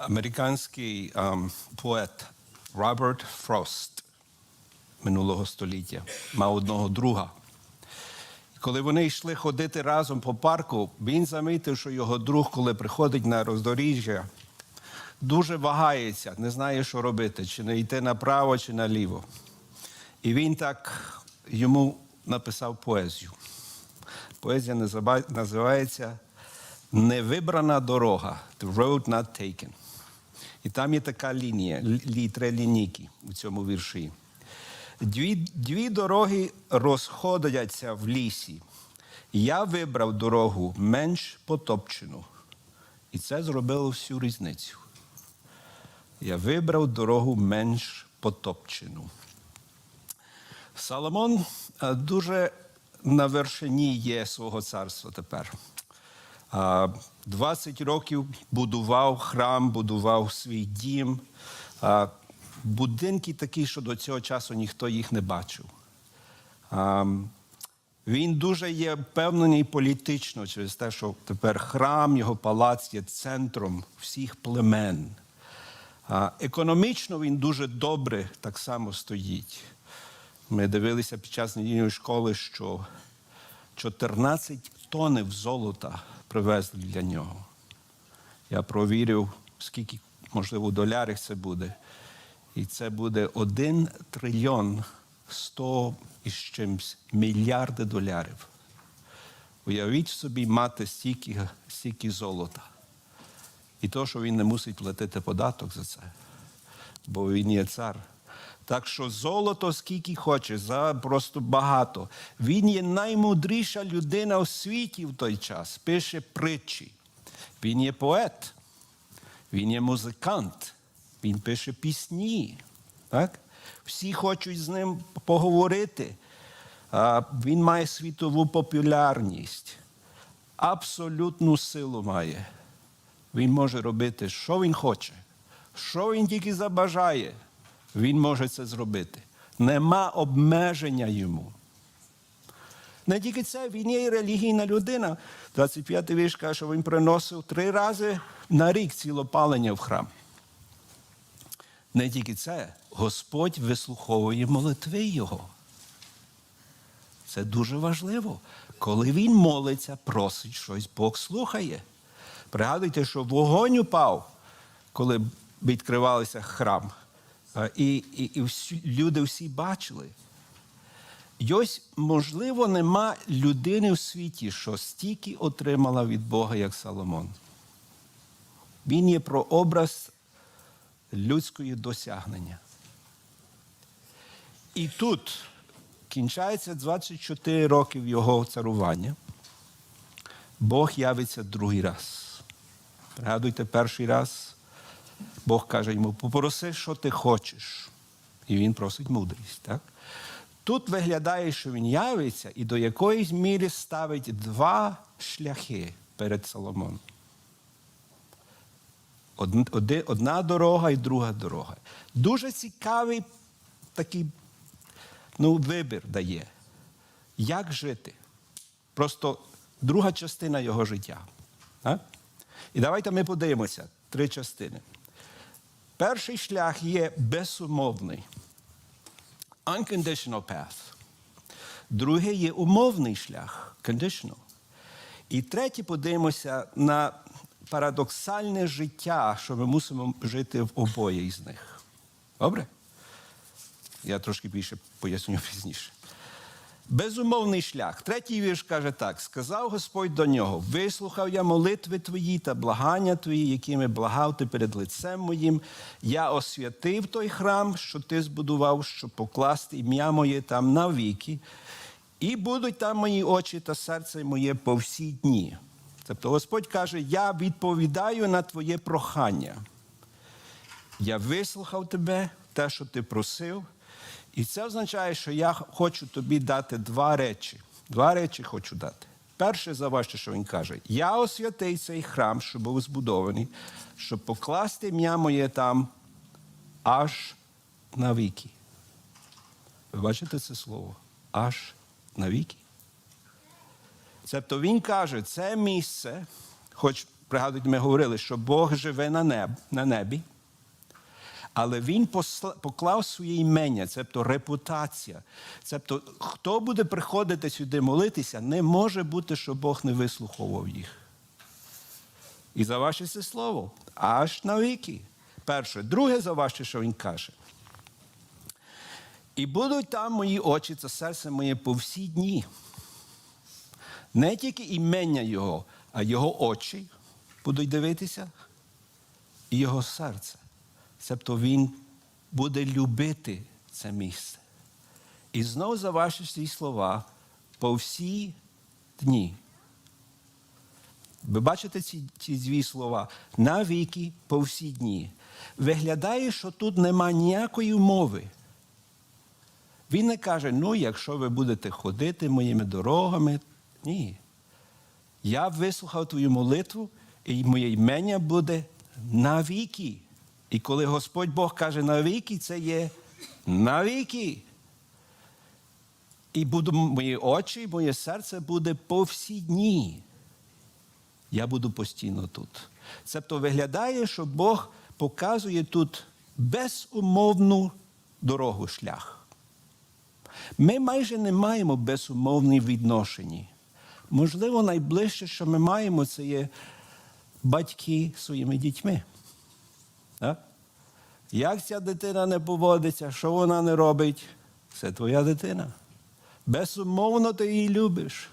американський ем, поет Роберт Фрост минулого століття мав одного друга. Коли вони йшли ходити разом по парку, він замітив, що його друг, коли приходить на роздоріжжя, дуже вагається, не знає, що робити, чи не йти направо, чи наліво. І він так йому написав поезію. Поезія назива- називається Невибрана дорога. The road not taken. І там є така лінія, лі, три лінійки у цьому вірші. Дві, дві дороги розходяться в лісі. Я вибрав дорогу менш потопчену. І це зробило всю різницю. Я вибрав дорогу менш потопчену. Соломон е, дуже на вершині є свого царства тепер. А, 20 років будував храм, будував свій дім. Будинки такі, що до цього часу ніхто їх не бачив. Він дуже є впевнений політично через те, що тепер храм, його палац є центром всіх племен. Економічно він дуже добре так само стоїть. Ми дивилися під час недільної школи, що 14 тонн золота привезли для нього. Я провірив, скільки, можливо, у долярах це буде. І це буде 1 трильйон 100 із чимсь мільярди долярів. Уявіть собі мати стільки, стільки золота. І то, що він не мусить платити податок за це, бо він є цар. Так що золото скільки хоче, за просто багато. Він є наймудріша людина у світі в той час, пише притчі. Він є поет, він є музикант, він пише пісні. Так? Всі хочуть з ним поговорити. А, Він має світову популярність, абсолютну силу має. Він може робити, що він хоче, що він тільки забажає. Він може це зробити. Нема обмеження йому. Не тільки це, він є і релігійна людина. 25-й вірш каже, що він приносив три рази на рік цілопалення в храм. Не тільки це, Господь вислуховує молитви його. Це дуже важливо. Коли він молиться, просить щось, Бог слухає. Пригадуйте, що вогонь упав, коли відкривався храм. І, і, і всі, люди всі бачили. І ось, можливо, нема людини в світі, що стільки отримала від Бога, як Соломон. Він є прообраз людської досягнення. І тут кінчається 24 років його царування. Бог явиться другий раз. Пригадуйте, перший раз Бог каже йому: попроси, що ти хочеш. І він просить мудрість. Так? Тут виглядає, що він явиться і до якоїсь міри ставить два шляхи перед Соломоном. Одна дорога і друга дорога. Дуже цікавий такий ну, вибір дає. Як жити? Просто друга частина його життя. А? І давайте ми подивимося три частини. Перший шлях є безумовний. Unconditional path. Другий є умовний шлях conditional. І третє подивимося на парадоксальне життя, що ми мусимо жити в обоє із них. Добре? Я трошки більше поясню пізніше. Безумовний шлях. Третій вірш каже так: сказав Господь до нього: вислухав я молитви твої та благання твої, якими благав ти перед лицем моїм. Я освятив той храм, що ти збудував, щоб покласти ім'я моє там навіки, і будуть там мої очі та серце моє по всі дні. Тобто Господь каже: Я відповідаю на твоє прохання. Я вислухав тебе, те, що ти просив. І це означає, що я хочу тобі дати два речі. Два речі хочу дати. Перше, заважте, що він каже: Я освятий цей храм, що був збудований, щоб покласти ім'я моє там аж навіки. Ви бачите це слово? Аж навіки. Тобто він каже, це місце, хоч пригадуйте, ми говорили, що Бог живе на, неб, на небі, але Він поклав своє імення, тобто репутація. Тобто, хто буде приходити сюди молитися, не може бути, що Бог не вислуховував їх. І за ваше це слово, аж на віки. Перше. Друге, за ваше, що він каже. І будуть там мої очі та серце моє по всі дні. Не тільки імення Його, а Його очі будуть дивитися, і Його серце. Тобто Він буде любити це місце. І знову за ваші ці слова по всі дні. Ви бачите ці, ці дві слова навіки по всі дні. Виглядає, що тут нема ніякої умови. Він не каже, ну, якщо ви будете ходити моїми дорогами, ні. Я вислухав твою молитву, і моє імення буде навіки. І коли Господь Бог каже навіки, це є навіки. І буду мої очі, моє серце буде по всі дні. Я буду постійно тут. Тобто виглядає, що Бог показує тут безумовну дорогу, шлях. Ми майже не маємо безумовні відношення. Можливо, найближче, що ми маємо, це є батьки своїми дітьми. Так? Як ця дитина не поводиться, що вона не робить, це твоя дитина. Безумовно, ти її любиш.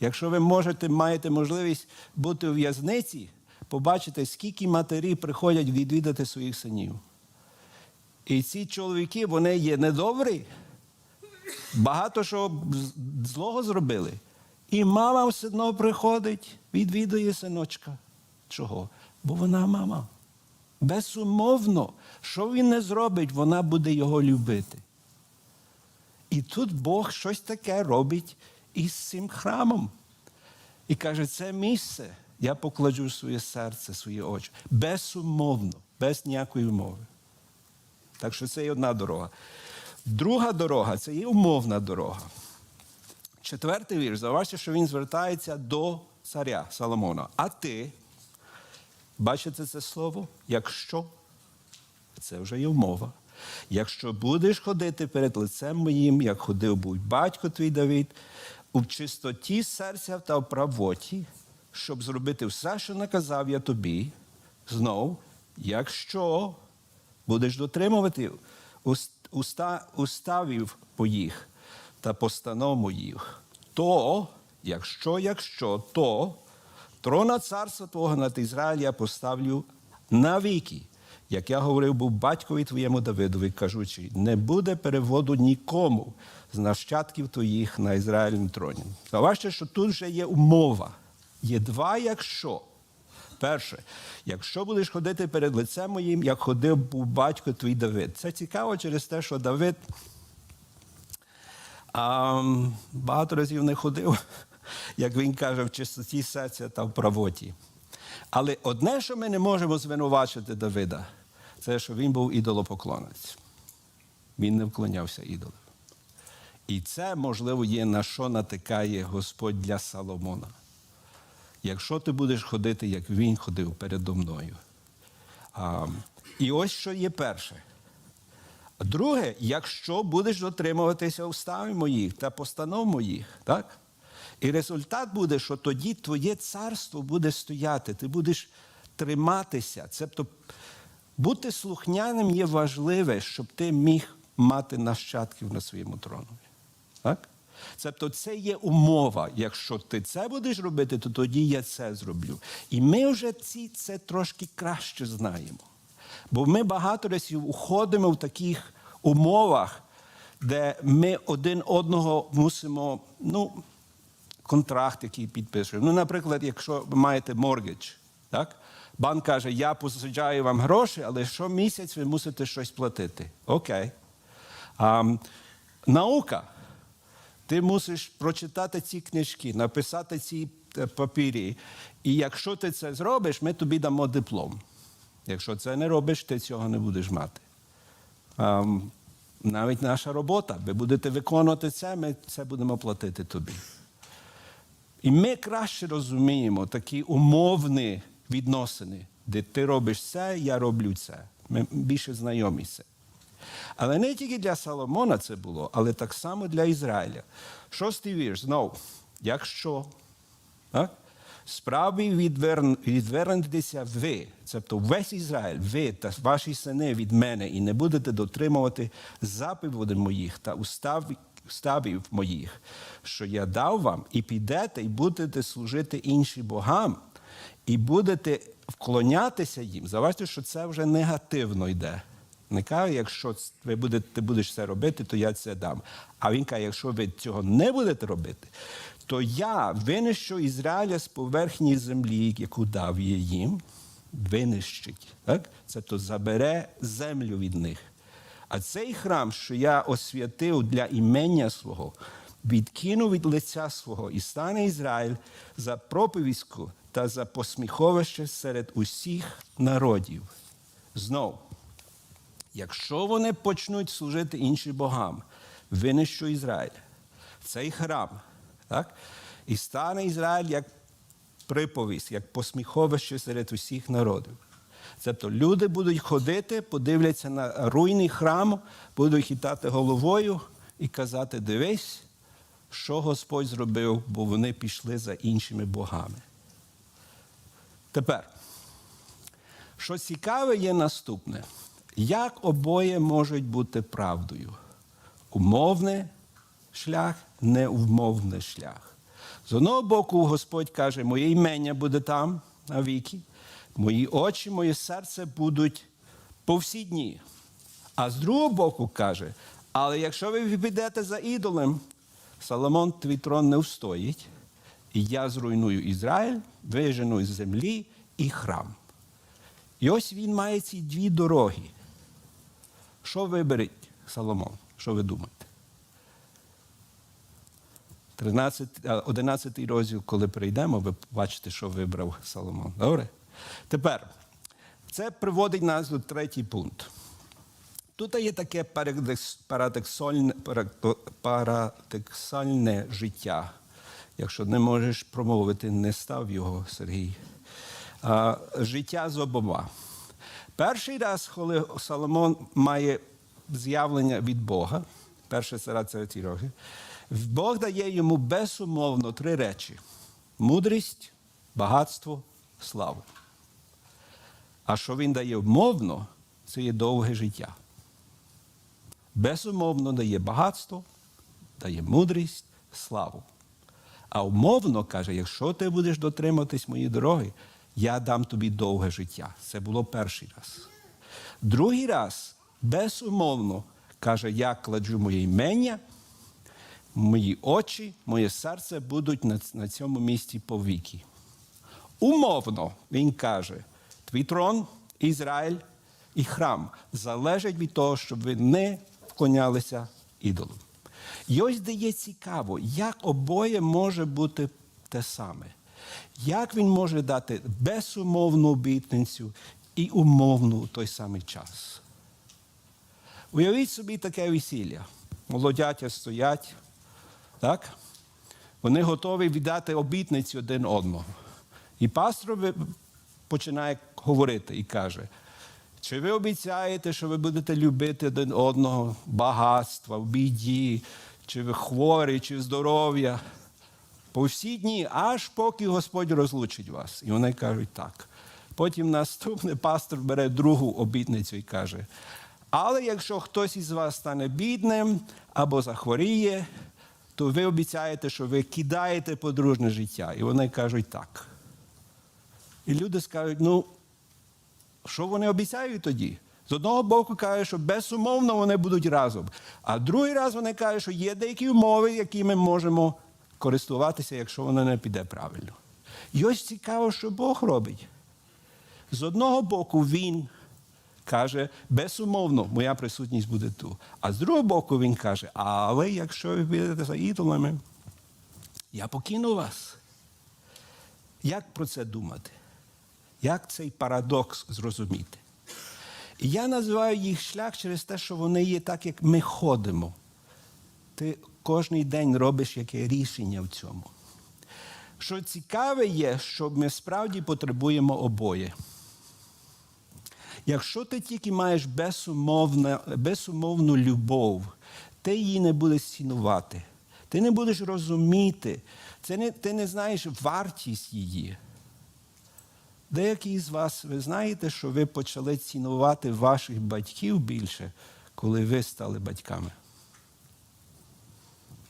Якщо ви можете, маєте можливість бути у в'язниці, побачите, скільки матері приходять відвідати своїх синів. І ці чоловіки, вони є недобрі, багато що злого зробили. І мама все одно приходить, відвідує синочка. Чого? Бо вона мама. Безумовно, що він не зробить, вона буде його любити. І тут Бог щось таке робить із цим храмом. І каже, це місце я покладу своє серце, свої очі. Безумовно, без ніякої умови. Так що це є одна дорога. Друга дорога це є умовна дорога. Четвертий вірш. Зауважте, що він звертається до царя Соломона. А ти, бачите це слово? Якщо це вже є умова. Якщо будеш ходити перед лицем моїм, як ходив був батько твій Давид, у чистоті серця та в правоті, щоб зробити все, що наказав я тобі, знов, якщо будеш дотримувати уста, уставів моїх та постанов моїх, то, якщо, якщо, то трона царства Твого над Ізраїль я поставлю навіки. Як я говорив, був батькові твоєму Давидові, кажучи, не буде переводу нікому з нащадків твоїх на Ізраїльному троні. Заважте, що тут вже є умова. Є два якщо. Перше, якщо будеш ходити перед лицем моїм, як ходив був батько твій Давид. Це цікаво через те, що Давид а, багато разів не ходив, як він каже, в чистоті серця та в правоті. Але одне, що ми не можемо звинувачити Давида, це що він був ідолопоклонець. Він не вклонявся ідолам. І це, можливо, є на що натикає Господь для Соломона. Якщо ти будеш ходити, як він ходив передо мною. А, і ось що є перше. Друге, якщо будеш дотримуватися уставів моїх та постанов моїх, так? І результат буде, що тоді твоє царство буде стояти, ти будеш триматися. Тобто бути слухняним є важливе, щоб ти міг мати нащадків на своєму троні. Так? Тобто це є умова. Якщо ти це будеш робити, то тоді я це зроблю. І ми вже ці це трошки краще знаємо. Бо ми багато разів уходимо в таких умовах, де ми один одного мусимо, ну, контракт, який підпишемо. Ну, наприклад, якщо ви маєте моргідж, так? банк каже, я посаджаю вам гроші, але щомісяць ви мусите щось платити. Окей. А, наука. Ти мусиш прочитати ці книжки, написати ці е, папірі. І якщо ти це зробиш, ми тобі дамо диплом. Якщо це не робиш, ти цього не будеш мати. Ам, навіть наша робота. Ви будете виконувати це, ми це будемо платити тобі. І ми краще розуміємо такі умовні відносини, де ти робиш це, я роблю це. Ми більше знайомі з. Але не тільки для Соломона це було, але так само для Ізраїля. Шостий вірш, знову, якщо так, справді відвернетеся ви, тобто весь Ізраїль, ви та ваші сини від мене, і не будете дотримувати заповідей моїх та уставів, уставів моїх, що я дав вам, і підете, і будете служити іншим богам, і будете вклонятися їм. Заважте, що це вже негативно йде. Не каже, якщо ви будете, ти будеш це робити, то я це дам. А він каже, якщо ви цього не будете робити, то я винищу Ізраїля з поверхні землі, яку дав я їм, винищить. Так? Це то забере землю від них. А цей храм, що я освятив для імення свого, відкину від лиця свого і стане Ізраїль за проповідську та за посміховище серед усіх народів. Знов, якщо вони почнуть служити іншим богам, винищу Ізраїль, цей храм, так? і стане Ізраїль як приповість, як посміховище серед усіх народів. Тобто люди будуть ходити, подивляться на руйний храм, будуть хитати головою і казати: дивись, що Господь зробив, бо вони пішли за іншими богами. Тепер, що цікаве є наступне, як обоє можуть бути правдою? Умовний шлях, неумовний шлях. З одного боку, Господь каже, моє імення буде там навіки, мої очі, моє серце будуть по дні. А з другого боку каже, але якщо ви підете за ідолем, Соломон твій трон не встоїть, і я зруйную Ізраїль, вижену з землі і храм. І ось він має ці дві дороги. Що виберіть, Соломон? Що ви думаєте? 13, 11 розділ, коли прийдемо, ви побачите, що вибрав Соломон. Добре? Тепер, це приводить нас до третій пункт. Тут є таке парадоксальне, парадоксальне життя. Якщо не можеш промовити, не став його, Сергій. А, життя з обома. Перший раз, коли Соломон має з'явлення від Бога, перше цара це ті роки, Бог дає йому безумовно три речі: мудрість, багатство, славу. А що він дає умовно, це є довге життя. Безумовно дає багатство, дає мудрість, славу. А умовно каже, якщо ти будеш дотриматись моєї дороги, я дам тобі довге життя. Це було перший раз. Другий раз, безумовно, каже, я кладу моє імення, мої очі, моє серце будуть на цьому місці повіки. Умовно, він каже, твій трон, Ізраїль і храм залежать від того, щоб ви не вклонялися ідолам. І ось де є цікаво, як обоє може бути те саме. Як він може дати безумовну обітницю і умовну у той самий час? Уявіть собі таке весілля. Молодятя стоять, так? Вони готові віддати обітницю один одного. І пастор починає говорити і каже, чи ви обіцяєте, що ви будете любити один одного багатства, в біді, чи ви хворі, чи здоров'я? По всі дні, аж поки Господь розлучить вас. І вони кажуть так. Потім наступний пастор бере другу обітницю і каже: але якщо хтось із вас стане бідним або захворіє, то ви обіцяєте, що ви кидаєте подружне життя. І вони кажуть так. І люди скажуть, ну, що вони обіцяють тоді? З одного боку кажуть, що безумовно вони будуть разом. А другий раз вони кажуть, що є деякі умови, які ми можемо користуватися, якщо воно не піде правильно. І ось цікаво, що Бог робить. З одного боку, Він каже, безумовно, моя присутність буде тут. А з другого боку, він каже, але якщо ви підете за ідолами, я покину вас. Як про це думати? Як цей парадокс зрозуміти? Я називаю їх шлях через те, що вони є так, як ми ходимо. Ти кожен день робиш яке рішення в цьому. що цікаве є, що ми справді потребуємо обоє. Якщо ти тільки маєш безумовна, безумовну любов, ти її не будеш цінувати. Ти не будеш розуміти, ти не, ти не знаєш вартість її. Деякі з вас, ви знаєте, що ви почали цінувати ваших батьків більше, коли ви стали батьками.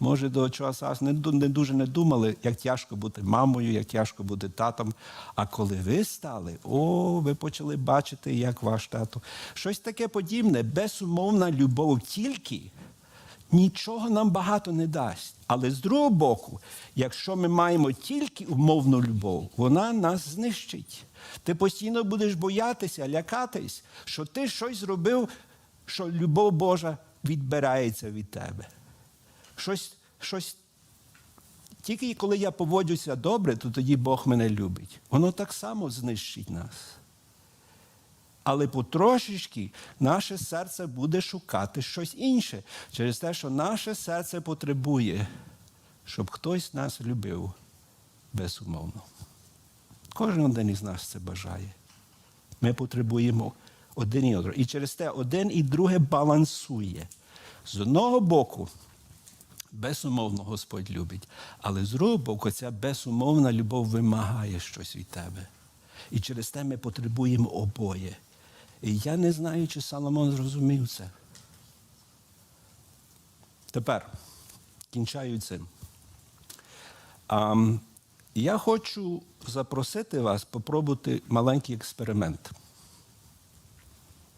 Може, до часу не, не дуже не думали, як тяжко бути мамою, як тяжко бути татом. А коли ви стали, о, ви почали бачити, як ваш тато. Щось таке подібне, безумовна любов тільки нічого нам багато не дасть. Але з другого боку, якщо ми маємо тільки умовну любов, вона нас знищить. Ти постійно будеш боятися, лякатись, що ти щось зробив, що любов Божа відбирається від тебе. Щось, щось. Тільки коли я поводжуся добре, то тоді Бог мене любить. Воно так само знищить нас. Але потрошечки наше серце буде шукати щось інше через те, що наше серце потребує, щоб хтось нас любив безумовно. Кожен один із нас це бажає. Ми потребуємо один і одного. І через те один і друге балансує. З одного боку, безумовно Господь любить, але з другого боку, ця безумовна любов вимагає щось від тебе. І через те ми потребуємо обоє. І я не знаю, чи Соломон зрозумів це. Тепер кінчаю цим. Ам, я хочу запросити вас попробувати маленький експеримент.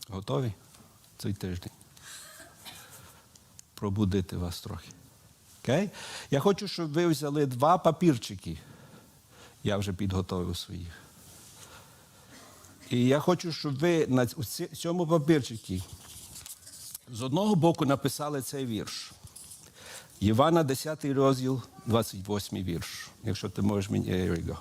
Готові цей тиждень? Пробудити вас трохи. Окей? Я хочу, щоб ви взяли два папірчики. Я вже підготовив своїх. І я хочу, щоб ви на цьому папірчику з одного боку написали цей вірш. Івана 10 розділ, 28 вірш. Якщо ти можеш мені. Here we go.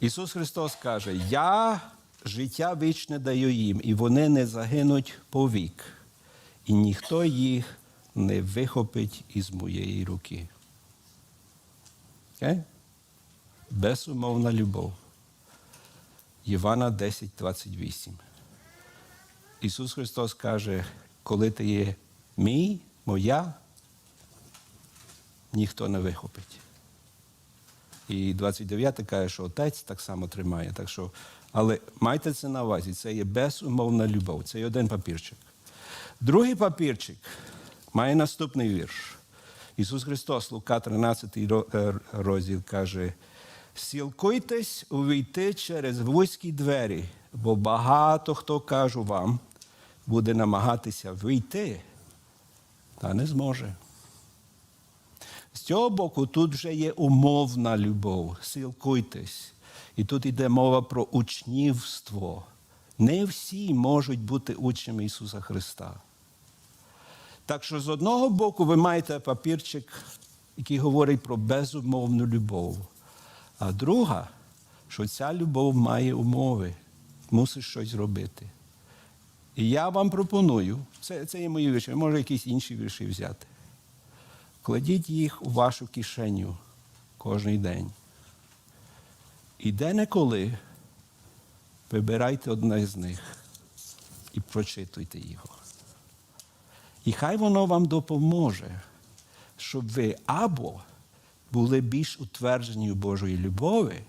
Ісус Христос каже: Я життя вічне даю їм, і вони не загинуть повік, і ніхто їх не вихопить із моєї руки. Okay? Безумовна любов. Івана 10, 28. Ісус Христос каже, коли ти є мій, моя, ніхто не вихопить. І 29 каже, що отець так само тримає. Так що, але майте це на увазі, це є безумовна любов. Це є один папірчик. Другий папірчик має наступний вірш. Ісус Христос, Лука 13 е, розділ каже: Сілкуйтесь увійти через вузькі двері, бо багато хто кажу вам, буде намагатися вийти, та не зможе. З цього боку, тут вже є умовна любов. Силкуйтесь. І тут йде мова про учнівство. Не всі можуть бути учнями Ісуса Христа. Так що з одного боку ви маєте папірчик, який говорить про безумовну любов. А друга, що ця любов має умови, мусиш щось робити. І я вам пропоную, це, це є мої вірші, може якісь інші вірші взяти. Кладіть їх у вашу кишеню кожен день. І де-неколи вибирайте одне з них і прочитуйте його. І хай воно вам допоможе, щоб ви або були більш утверджені у Божої любові,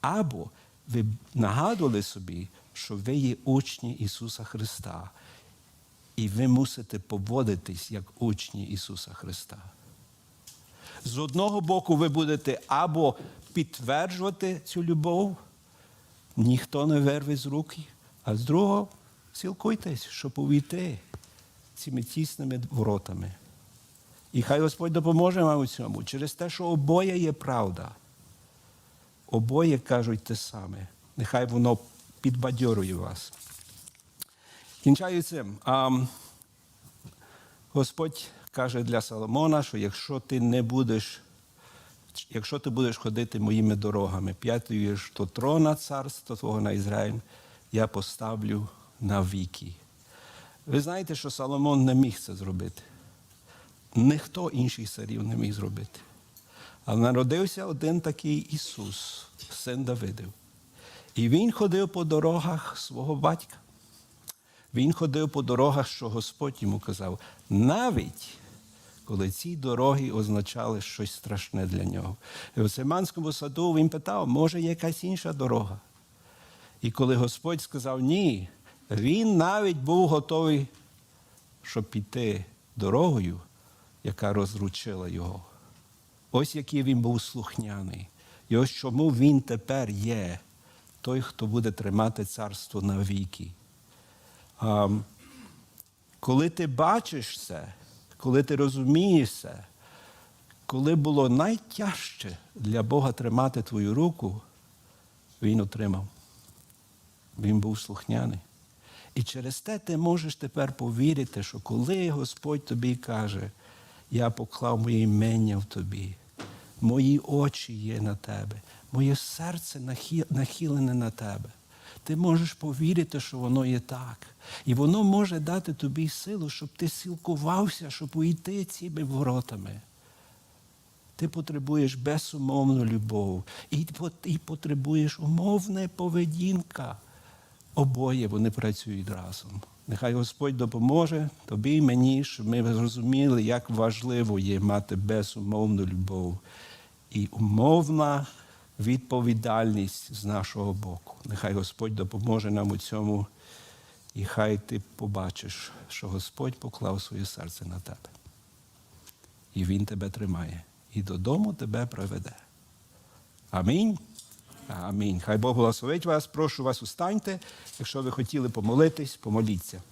або ви нагадували собі, що ви є учні Ісуса Христа. І ви мусите поводитись як учні Ісуса Христа. З одного боку, ви будете або підтверджувати цю любов, ніхто не верве з руки, а з другого цілкуйтесь, щоб увійти цими тісними воротами. І хай Господь допоможе вам у цьому через те, що обоє є правда. Обоє кажуть те саме. Нехай воно підбадьорує вас. Кінчаю цим. А, Господь каже для Соломона, що якщо ти не будеш, якщо ти будеш ходити моїми дорогами, вірш, то трона царства твого на Ізраїль я поставлю на віки. Ви знаєте, що Соломон не міг це зробити. Ніхто інших царів не міг зробити. Але народився один такий Ісус, син Давидів. І він ходив по дорогах свого батька. Він ходив по дорогах, що Господь йому казав, навіть коли ці дороги означали щось страшне для нього. І в Семанському саду він питав, може, якась інша дорога. І коли Господь сказав ні, він навіть був готовий, щоб піти дорогою, яка розручила його. Ось який він був слухняний. І ось чому він тепер є той, хто буде тримати царство навіки. А, коли ти бачиш це, коли ти розумієш це, коли було найтяжче для Бога тримати твою руку, він отримав. Він був слухняний. І через те ти можеш тепер повірити, що коли Господь тобі каже, я поклав моє імення в тобі, мої очі є на тебе, моє серце нахилене на тебе. Ти можеш повірити, що воно є так. І воно може дати тобі силу, щоб ти сілкувався, щоб уйти цими воротами. Ти потребуєш безумовну любов і, і потребуєш умовна поведінка. Обоє вони працюють разом. Нехай Господь допоможе тобі і мені, щоб ми зрозуміли, як важливо є мати безумовну любов і умовна відповідальність з нашого боку. Нехай Господь допоможе нам у цьому, і хай ти побачиш, що Господь поклав своє серце на тебе. І Він тебе тримає, і додому тебе приведе. Амінь. Амінь. Хай Бог благословить вас. Прошу вас, устаньте. Якщо ви хотіли помолитись, помоліться.